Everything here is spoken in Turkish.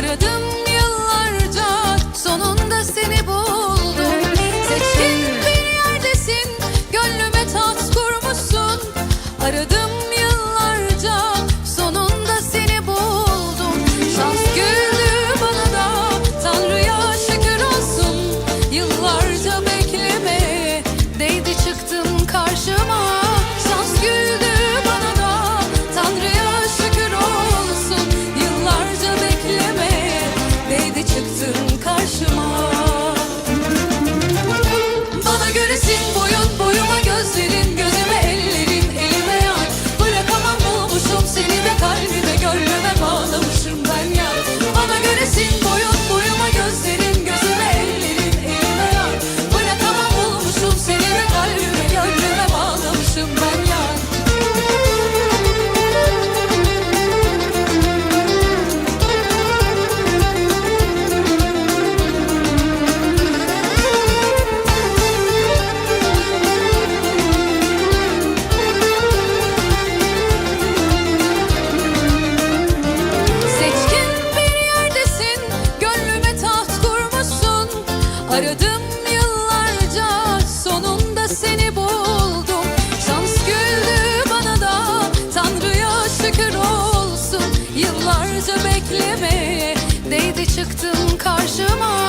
Aradım yıllarca sonunda seni buldum. Çıktın karşıma